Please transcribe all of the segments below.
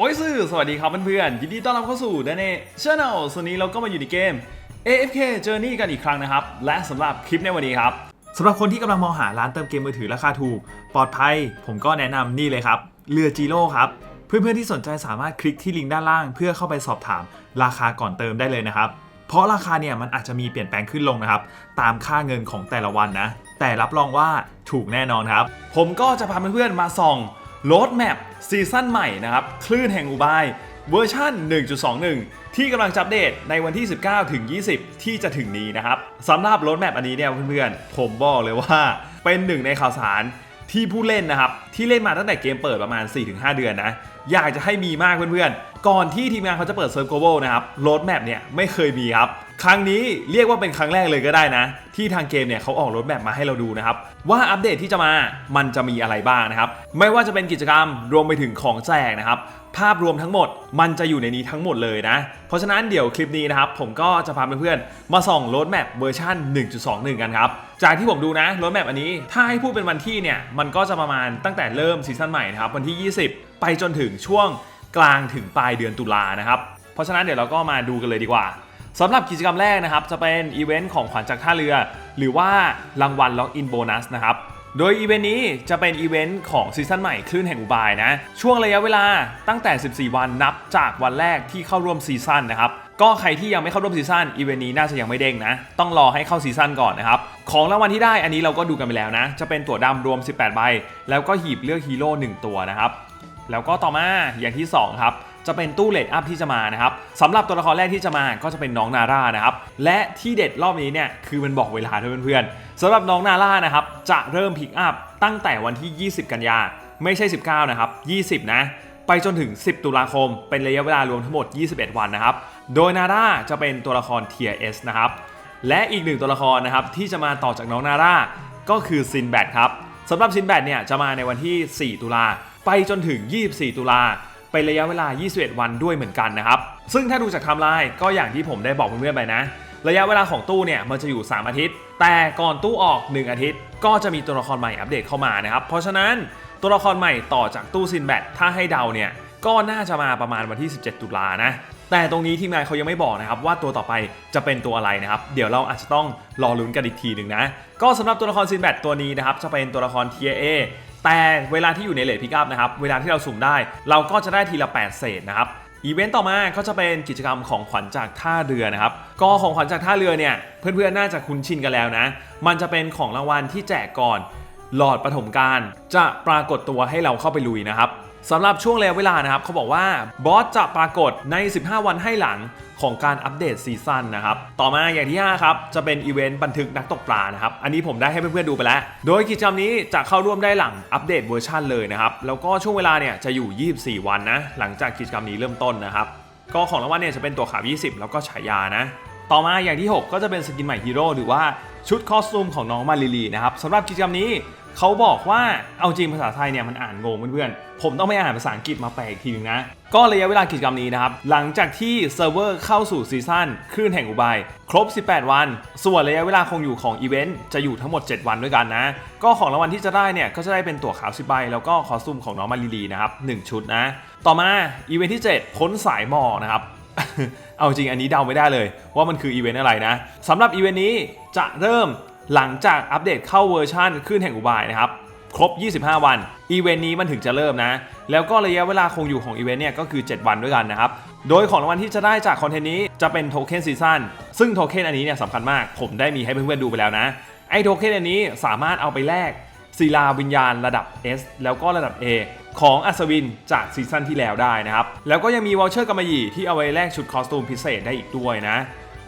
โอ้ยสื่อสวัสดีครับเพื่อนๆยินดีต้อนรับเข้าสู่ดนเน่ช n แนลส่วนนี้เราก็มาอยู่ในเกม AFK Journey กันอีกครั้งนะครับ และสำหรับคลิปในวันนี้ครับสำหรับคนที่กำลังมองหาร้านเติมเกมมือถือราคาถูก ปลอดภัย ผมก็แนะนำนี่เลยครับ เรือจีโร่ครับ เพื่อนๆที่สนใจสามารถคลิกที่ลิงก์ด้านล่าง เพื่อเข้าไปสอบถามราคาก่อนเติมได้เลยนะครับ เพราะราคาเนี่ยมันอาจจะมีเปลี่ยนแปลงขึ้นลงนะครับ ตามค่าเงินของแต่ละวันนะ แต่รับรองว่าถูกแน่นอนครับ ผมก็จะพาเพื่อนๆมาส่อง โลดแมปซีซั่นใหม่นะครับ คลื่นแห่งอุบาย เวอร์ชัน1.21 ที่กำลังจับเดตในวันที่ 19 ถึง 20 ที่จะถึงนี้นะครับสำหรับโลดแมปอันนี้เนี่ยเพื่อนๆ ผมบอกเลยว่าเป็นหนึ่งในข่าวสาร ที่ผู้เล่นนะครับ ที่เล่นมาตั้งแต่เกมเปิดประมาณ 4-5 เดือนนะ อยากจะให้มีมากเพื่อนๆ ก่อนที่ทีมงานเขาจะเปิดเซิร์ฟโกลบอลนะครับโรดแมปเนี่ยไม่เคยมีครับ ครั้งนี้เรียกว่าเป็นครั้งแรกเลยก็ได้นะ ที่ทางเกมเนี่ยเขาออกรถแมปมาให้เราดูนะครับ ว่าอัปเดตที่จะมามันจะมีอะไรบ้างนะครับ ไม่ว่าจะเป็นกิจกรรมรวมไปถึงของแจกนะครับ ภาพรวมทั้งหมด มันจะอยู่ในนี้ทั้งหมดเลยนะ เพราะฉะนั้นเดี๋ยวคลิปนี้นะครับ ผมก็จะพาเพื่อนๆมาส่องโรถแมปเวอร์ชัน1.21 กันครับ จากที่ผมดูนะโรถแมปอันนี้ ถ้าให้พูดเป็นวันที่เนี่ย มันก็จะประมาณตั้งแต่เริ่มซีซั่นใหม่นะครับ วันที่ 20 ไปจนถึงช่วงกลางถึงปลายเดือนตุลานะครับ เพราะฉะนั้นเดี๋ยวเราก็มาดูกันเลยดีกว่าสำหรับกิจกรรมแรกนะครับ จะเป็นอีเวนต์ของขวัญจากท่าเรือ หรือว่ารางวัลล็อกอินโบนัสนะครับ โดยอีเวนต์นี้จะเป็นอีเวนต์ของซีซั่นใหม่คลื่นแห่งอุบายนะ ช่วงระยะเวลาตั้งแต่ 14 วันนับจากวันแรกที่เข้าร่วมซีซั่นนะครับ ก็ใครที่ยังไม่เข้าร่วมซีซั่นอีเวนต์นี้น่าจะยังไม่เด้งนะ ต้องรอให้เข้าซีซั่นก่อนนะครับ ของรางวัลที่ได้อันนี้เราก็ดูกันไปแล้วนะ จะเป็นตั๋วดำรวม 18 ใบ แล้วก็หีบเลือกฮีโร่1ตัวนะครับ แล้วก็ต่อมาอย่างที่ 2 ครับ จะเป็นตู้เลดอัพที่จะมานะครับสำหรับตัวละครแรกที่จะมาก็จะเป็นน้องนาร่านะครับและที่เด็ดรอบนี้เนี่ยคือมันบอกเวลาด้วยเพื่อนๆสำหรับน้องนาร่านะครับจะเริ่มพิกอัพตั้งแต่วันที่ 20 กันยา ไม่ใช่ 19 นะครับ 20 นะไปจนถึง 10 ตุลาคม เป็นระยะเวลารวมทั้งหมด 21 วันนะครับ โดยนาร่าจะเป็นตัวละคร Tier S นะครับ และอีกหนึ่งตัวละครนะครับที่จะมาต่อจากน้องนาร่าก็คือซินแบทครับสำหรับซินแบทเนี่ยจะมาในวันที่ 4 ตุลา ไปจนถึง 24 ตุลา เป็นระยะเวลา 21 วันด้วยเหมือนกันนะครับ ซึ่งถ้าดูจากไทม์ไลน์ก็อย่างที่ผมได้บอกเพื่อนๆไปนะ ระยะเวลาของตู้เนี่ยมันจะอยู่ 3 อาทิตย์ แต่ก่อนตู้ออก 1 อาทิตย์ ก็จะมีตัวละครใหม่อัปเดตเข้ามานะครับ เพราะฉะนั้นตัวละครใหม่ต่อจากตู้ซินแบทถ้าให้เดาเนี่ยก็น่าจะมาประมาณวันที่ 17 ตุลานะ แต่ตรงนี้ทีมงานเขายังไม่บอกนะครับว่าตัวต่อไปจะเป็นตัวอะไรนะครับ เดี๋ยวเราอาจจะต้องรอลุ้นกันอีกทีหนึ่งนะ ก็สำหรับตัวละครซินแบทตัวนี้นะครับจะเป็นตัวละคร Tier A แต่เวลาที่อยู่ในเลทพิกอัพนะครับเวลาที่เราสุ่มได้ เราก็จะได้ทีละ 8 เศษนะครับอีเวนต์ต่อมาก็จะเป็นกิจกรรมของขวัญจากท่าเรือนะครับ ก็ของขวัญจากท่าเรือเนี่ยเพื่อนๆน่าจะคุ้นชินกันแล้วนะ มันจะเป็นของรางวัลที่แจกก่อน หลอดปฐมการจะปรากฏตัวให้เราเข้าไปลุยนะครับ สำหรับช่วงระยะเวลานะครับเขาบอกว่าบอสจะปรากฏใน 15 วันให้หลังของการอัปเดตซีซั่นนะครับ ต่อมาอย่างที่ 5 ครับ จะเป็นอีเวนต์บันทึกนักตกปลานะครับ อันนี้ผมได้ให้เพื่อนๆดูไปแล้ว โดยกิจกรรมนี้จะเข้าร่วมได้หลังอัปเดตเวอร์ชันเลยนะครับ แล้วก็ช่วงเวลาเนี่ยจะอยู่ 24 วันนะ หลังจากกิจกรรมนี้เริ่มต้นนะครับ ก็ของรางวัลเนี่ยจะเป็นตัวขาว 20 แล้วก็ฉายานะ ต่อมาอย่างที่ 6 ก็จะเป็นสกินใหม่ฮีโร่หรือว่า ชุดคอสตูมของน้องมาริลีนะครับสำหรับกิจกรรมนี้เขาบอกว่าเอาจริงภาษาไทยเนี่ยมันอ่านงงเพื่อนๆ ผมต้องไปอ่านภาษาอังกฤษมาแปลอีกทีนึงนะ ก็ระยะเวลากิจกรรมนี้นะครับ หลังจากที่เซิร์ฟเวอร์เข้าสู่ซีซั่นคลื่นแห่งอุบาย ครบ 18 วัน ส่วนระยะเวลาคงอยู่ของอีเวนต์จะอยู่ทั้งหมด 7 วันด้วยกันนะ ก็ของรางวัลที่จะได้เนี่ย ก็จะได้เป็นตั๋วขาว10ใบ แล้วก็คอสตูมของน้องมาริลีนะครับ1ชุดนะ ต่อมาอีเวนต์ที่ 7 พ้นสายหมอกนะครับ เอาจริงอันนี้เดาไม่ได้เลย ว่ามันคืออีเวนต์อะไรนะสำหรับอีเวนต์นี้จะเริ่มหลังจากอัปเดตเข้าเวอร์ชันคลื่นแห่งอุบายนะครับ ครบ 25 วัน อีเวนต์นี้มันถึงจะเริ่มนะ แล้วก็ระยะเวลาคงอยู่ของอีเวนต์เนี่ยก็คือ 7 วันด้วยกันนะครับ โดยของรางวัลที่จะได้จากคอนเทนต์นี้จะเป็นโทเค็นซีซั่นซึ่งโทเค็นอันนี้เนี่ยสำคัญมาก ผมได้มีให้เพื่อนๆดูไปแล้วนะ ไอ้โทเค็นอันนี้สามารถเอาไปแลกศิลาวิญญาณระดับ S แล้วก็ระดับ A ของอัศวินจากซีซั่นที่แล้วได้นะครับ แล้วก็ยังมีวอลเชอร์กำมะหยี่ที่เอาไว้แลกชุดคอสตูมพิเศษได้อีกด้วยนะ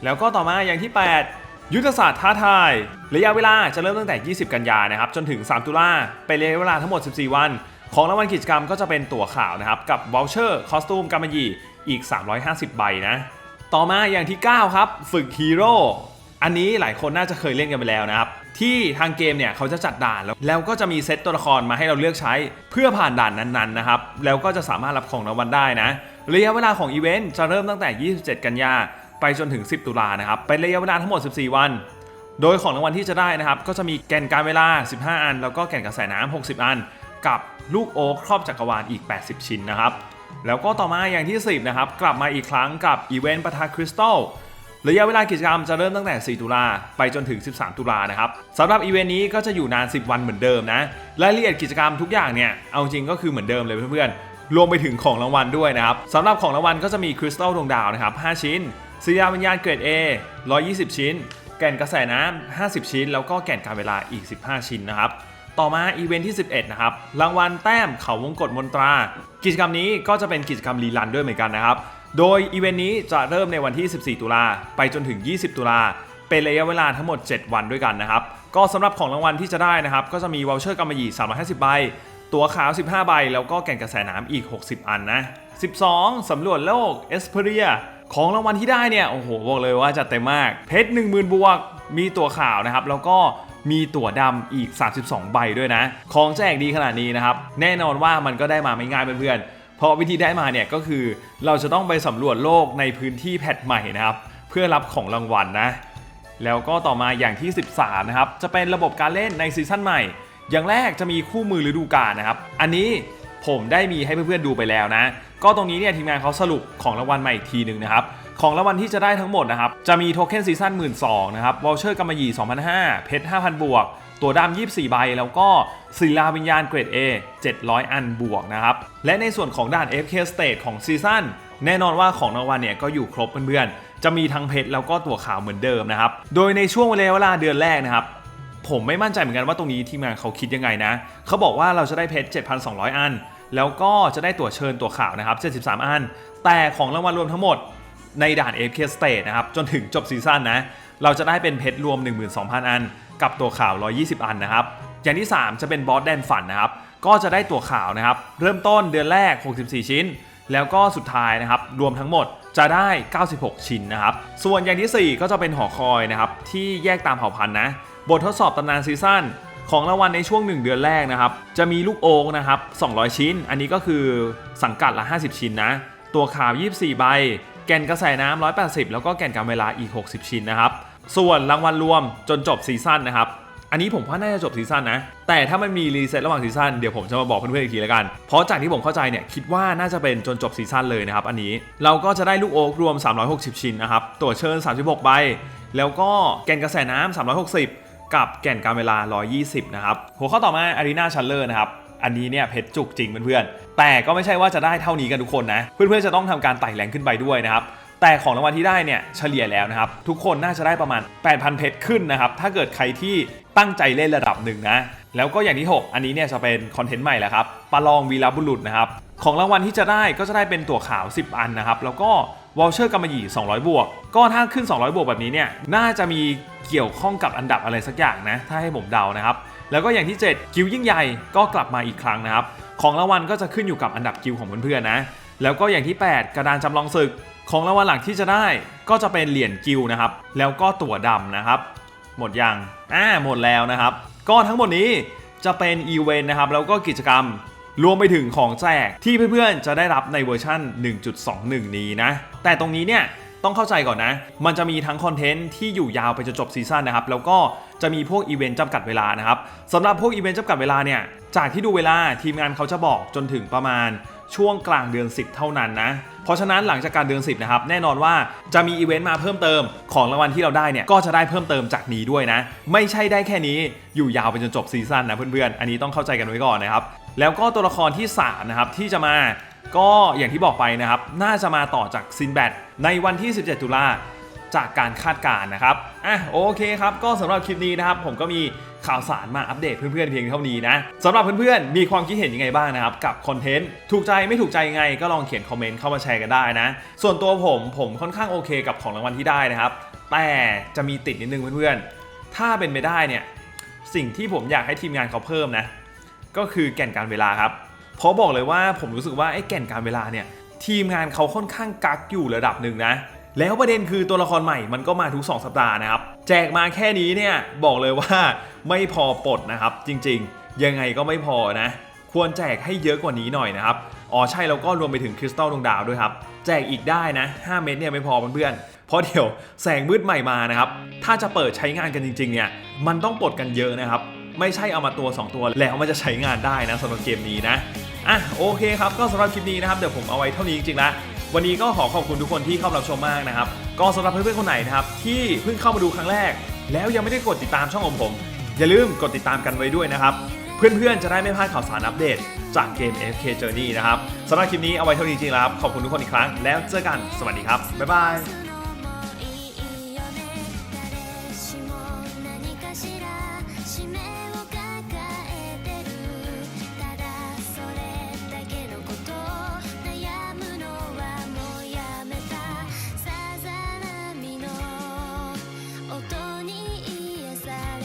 แล้วก็ต่อมาอย่างที่ 8 ยุทธศาสตร์ท้าทาย ระยะเวลาจะเริ่มตั้งแต่ 20 กันยานะครับ จนถึง 3 ตุลาเป็นระยะเวลาทั้งหมด 14 วัน ของรางวัลกิจกรรมก็จะเป็นตั๋วข่าวนะครับ กับวอลเชอร์คอสตูมกำมะหยี่อีก 350 ใบนะ ต่อมาอย่างที่ 9 ครับ ฝึกฮีโร่ อันนี้หลายคนน่าจะเคยเล่นกันไปแล้วนะครับ ที่ทางเกมเนี่ยเขาจะจัดด่านแล้วแล้วก็จะมีเซตตัวละครมาให้เราเลือกใช้เพื่อผ่านด่านนั้นๆนะครับแล้วก็จะสามารถรับของรางวัลได้นะระยะเวลาของอีเวนต์จะเริ่มตั้งแต่ 27 กันยาไปจนถึง 10 ตุลานะครับเป็นระยะเวลาทั้งหมด 14 วัน โดยของรางวัลที่จะได้นะครับ ก็จะมีแกนการเวลา 15 อัน แล้วก็แกนกระแสน้ำ60 อัน กับลูกโอ๊คครอบจักรวาลอีก 80 ชิ้นนะครับ แล้วก็ต่อมาอย่างที่ 10 นะครับ กลับมาอีกครั้งกับอีเวนต์ปะทะคริสตัล ระยะเวลากิจกรรมจะเริ่มตั้งแต่ 4 ตุลาไปจนถึง 13 ตุลานะครับสำหรับอีเวนต์นี้ก็จะอยู่นาน 10 วันเหมือนเดิมนะรายละเอียดกิจกรรมทุกอย่างเนี่ยเอาจริงก็คือเหมือนเดิมเลยเพื่อนๆรวมไปถึงของรางวัลด้วยนะครับสำหรับของรางวัลก็จะมีคริสตัลดวงดาวนะครับ5ชิ้นสียาวิญญาณเกรด A 120 ชิ้น แก่นกระแสน้ำ50 ชิ้น แล้วก็แก่นการเวลาอีก 15 ชิ้นนะครับต่อมาอีเวนท์ที่ 11 นะครับ รางวัลแต้มเขาวงกตมนตรา กิจกรรมนี้ก็จะเป็นกิจกรรมรีลันด้วยเหมือนกันนะครับ โดยอีเวนต์นี้จะเริ่มในวันที่ 14 ตุลาไปจนถึง 20 ตุลา เป็นระยะเวลาทั้งหมด 7 วันด้วยกันนะครับ ก็สำหรับของรางวัลที่จะได้นะครับ ก็จะมีวอลเชอร์กำมะหยี่350 ใบ ตั๋วขาว 15 ใบ แล้วก็แก่นกระแสน้ำอีก 60 อันนะ 12 สำรวจโลกเอสเพรียของรางวัลที่ได้เนี่ย โอ้โห บอกเลยว่าจัดเต็มมาก เพชร 10,000 บวก มีตั๋วขาวนะครับ แล้วก็มีตั๋วดำอีก 32 ใบด้วยนะ ของแจกดีขนาดนี้นะครับ แน่นอนว่ามันก็ได้มาไม่ง่ายเพื่อนๆ เพราะวิธีได้มาเนี่ยก็คือเราจะต้องไปสำรวจโลกในพื้นที่แพทใหม่นะครับ เพื่อรับของรางวัลนะ แล้วก็ต่อมาอย่างที่ 13 นะครับ จะเป็นระบบการเล่นในซีซั่นใหม่ อย่างแรกจะมีคู่มือฤดูกาลนะครับ อันนี้ผมได้มีให้เพื่อนๆดูไปแล้วนะ ก็ตรงนี้เนี่ยทีมงานเขาสรุปของรางวัลใหม่อีกทีหนึ่งนะครับ ของรางวัลที่จะได้ทั้งหมดนะครับ จะมีโทเค็นซีซั่น1 2 0 0นะครับวอลเชอร์กำมะหยี่2,500เพชร5,000 บวก ตัวดำ24 ใบ แล้วก็ศิลาวิญญาณเกรด A 700 อันบวกนะครับ และในส่วนของด่าน FK State ของซีซั่นแน่นอนว่าของรางวัลเนี่ยก็อยู่ครบเพื่อนๆ จะมีทั้งเพชรแล้วก็ตัวขาวเหมือนเดิมนะครับ โดยในช่วงเวลาเดือนแรกนะครับ ผมไม่มั่นใจเหมือนกันว่าตรงนี้ทีมงานเขาคิดยังไงนะ เขาบอกว่าเราจะได้เพชร 7,200 อัน แล้วก็จะได้ตัวเชิญตัวขาวนะครับ 73 อัน แต่ของรางวัลรวมทั้งหมดในด่าน FK State นะครับ จนถึงจบซีซั่นนะ เราจะได้เป็นเพชรรวม 12,000 อัน กับตัวขาว 120 อันนะครับ อย่างที่ 3 จะเป็นบอสแดนฝันนะครับ ก็จะได้ตัวขาวนะครับ เริ่มต้นเดือนแรก 64 ชิ้น แล้วก็สุดท้ายนะครับ รวมทั้งหมดจะได้ 96 ชิ้นนะครับ ส่วนอย่างที่ 4 ก็จะเป็นหอคอยนะครับ ที่แยกตามเผ่าพันธุ์นะ บททดสอบตำนานซีซั่นของรางวัลในช่วง 1 เดือนแรกนะครับ จะมีลูกโอ่งนะครับ 200 ชิ้น อันนี้ก็คือสังกัดละ 50 ชิ้นนะ ตัวขาว 24 ใบ แก่นกระแสน้ำ180 แล้วก็แก่นการเวลาอีก 60 ชิ้นนะครับ ส่วนรางวัลรวมจนจบซีซั่นนะครับ อันนี้ผมว่าน่าจะจบซีซั่นนะ แต่ถ้ามันมีรีเซ็ตระหว่างซีซั่นเดี๋ยวผมจะมาบอกเพื่อนๆอีกทีล้วกัน เพราะจากที่ผมเข้าใจเนี่ยคิดว่าน่าจะเป็นจนจบซีซั่นเลยนะครับอันนี้ เราก็จะได้ลูกโอ๊กรวม 360 ชิ้นนะครับ ตัวเชิญ 36 ใบ แล้วก็แกนกระแสน้ำ360 กับแก่นการเวลา 120 นะครับ หัวข้อต่อมาอารีนาชัลเลอร์นะครับ อันนี้เนี่ยเพชรจุกจริงเพื่อนๆ แต่ก็ไม่ใช่ว่าจะได้เท่านี้กันทุกคนนะ เพื่อนๆจะต้องทำการไต่แรงขึ้นไปด้วยนะครับ แต่ของรางวัลที่ได้เนี่ยเฉลี่ยแล้วนะครับ ทุกคนน่าจะได้ประมาณ 8,000 เพชรขึ้นนะครับ ถ้าเกิดใครที่ตั้งใจเล่นระดับหนึ่งนะ แล้วก็อย่างที่ 6 อันนี้เนี่ยจะเป็นคอนเทนต์ใหม่แล้วครับปาลองวีรบุรุษนะครับ ของรางวัลที่จะได้ก็จะได้เป็นตั๋วขาว 10 อันนะครับ แล้วก็วอลเชอร์กำมะหยี่200 บวก ก็ถ้าขึ้น 200 บวกแบบนี้เนี่ย น่าจะมีเกี่ยวข้องกับอันดับอะไรสักอย่างนะ ถ้าให้ผมเดานะครับ แล้วก็อย่างที่ 7 กิวยิ่งใหญ่ก็กลับมาอีกครั้งนะครับ ของรางวัลก็จะขึ้นอยู่กับอันดับกิวของเพื่อนๆนะ แล้วก็อย่างที่ 8 กระดานจำลองศึก ของรางวัลหลักที่จะได้ก็จะเป็นเหรียญกิวนะครับ แล้วก็ตั๋วดำนะครับ หมดยังอ่าหมดแล้วนะครับ ก็ทั้งหมดนี้จะเป็นอีเวนต์นะครับ แล้วก็กิจกรรมรวมไปถึงของแจกที่เพื่อนๆ จะได้รับในเวอร์ชั่น 1.21 นี้นะ แต่ตรงนี้เนี่ยต้องเข้าใจก่อนนะ มันจะมีทั้งคอนเทนต์ที่อยู่ยาวไปจนจบซีซั่นนะครับ แล้วก็จะมีพวกอีเวนต์จำกัดเวลานะครับสำหรับพวกอีเวนต์จำกัดเวลาเนี่ย จากที่ดูเวลาทีมงานเขาจะบอกจนถึงประมาณ ช่วงกลางเดือน 10 เท่านั้นนะ เพราะฉะนั้นหลังจากการเดือน 10 นะครับ แน่นอนว่าจะมีอีเวนต์มาเพิ่มเติมของรางวัลที่เราได้เนี่ย ก็จะได้เพิ่มเติมจากนี้ด้วยนะ ไม่ใช่ได้แค่นี้อยู่ยาวไปจนจบซีซั่นนะเพื่อนๆ อันนี้ต้องเข้าใจกันไว้ก่อนนะครับ แล้วก็ตัวละครที่ 3 นะครับที่จะมาก็อย่างที่บอกไปนะครับ น่าจะมาต่อจากซินแบดในวันที่ 17 ตุลา จากการคาดการณ์นะครับอะโอเคครับก็สำหรับคลิปนี้นะครับผมก็มีข่าวสารมาอัปเดตเพื่อนๆเพียงเท่านี้นะสำหรับเพื่อนๆมีความคิดเห็นยังไงบ้างนะครับกับคอนเทนต์ถูกใจไม่ถูกใจยังไงก็ลองเขียนคอมเมนต์เข้ามาแชร์กันได้นะ ส่วนตัวผมผมค่อนข้างโอเคกับของรางวัลที่ได้นะครับ แต่จะมีติดนิดนึงเพื่อนๆ ถ้าเป็นไปได้เนี่ยสิ่งที่ผมอยากให้ทีมงานเขาเพิ่มนะ ก็คือแก่นการเวลาครับเพราะบอกเลยว่าผมรู้สึกว่าไอ้แก่นการเวลาเนี่ยทีมงานเขาค่อนข้างกักอยู่ระดับหนึ่งนะ แล้วประเด็นคือตัวละครใหม่มันก็มาทุก 2 สัปดาห์นะครับ แจกมาแค่นี้เนี่ยบอกเลยว่าไม่พอปลดนะครับ จริงๆ ยังไงก็ไม่พอนะ ควรแจกให้เยอะกว่านี้หน่อยนะครับอ๋อใช่แล้วก็รวมไปถึงคริสตัลดวงดาวด้วยครับ แจกอีกได้นะ 5 เม็ดเนี่ยไม่พอเพื่อนๆเพราะเดี๋ยวแสงมืดใหม่มานะครับ ถ้าจะเปิดใช้งานกันจริงๆเนี่ยมันต้องปลดกันเยอะนะครับไม่ใช่เอามาตัว 2 ตัวแล้วมันจะใช้งานได้นะสำหรับเกมนี้นะอะโอเคครับก็สำหรับคลิปนี้นะครับเดี๋ยวผมเอาไว้เท่านี้จริงๆละ วันนี้ก็ขอขอบคุณทุกคนที่เข้ามารับชมมากนะครับ ก็สำหรับเพื่อนๆคนไหนนะครับที่เพิ่งเข้ามาดูครั้งแรก แล้วยังไม่ได้กดติดตามช่องของผม อย่าลืมกดติดตามกันไว้ด้วยนะครับ เพื่อนๆจะได้ไม่พลาดข่าวสารอัปเดต จากเกม FK Journey นะครับสำหรับคลิปนี้เอาไว้เท่านี้จริงๆแล้วครับขอบคุณทุกคนอีกครั้งแล้วเจอกันสวัสดีครับบ๊ายบาย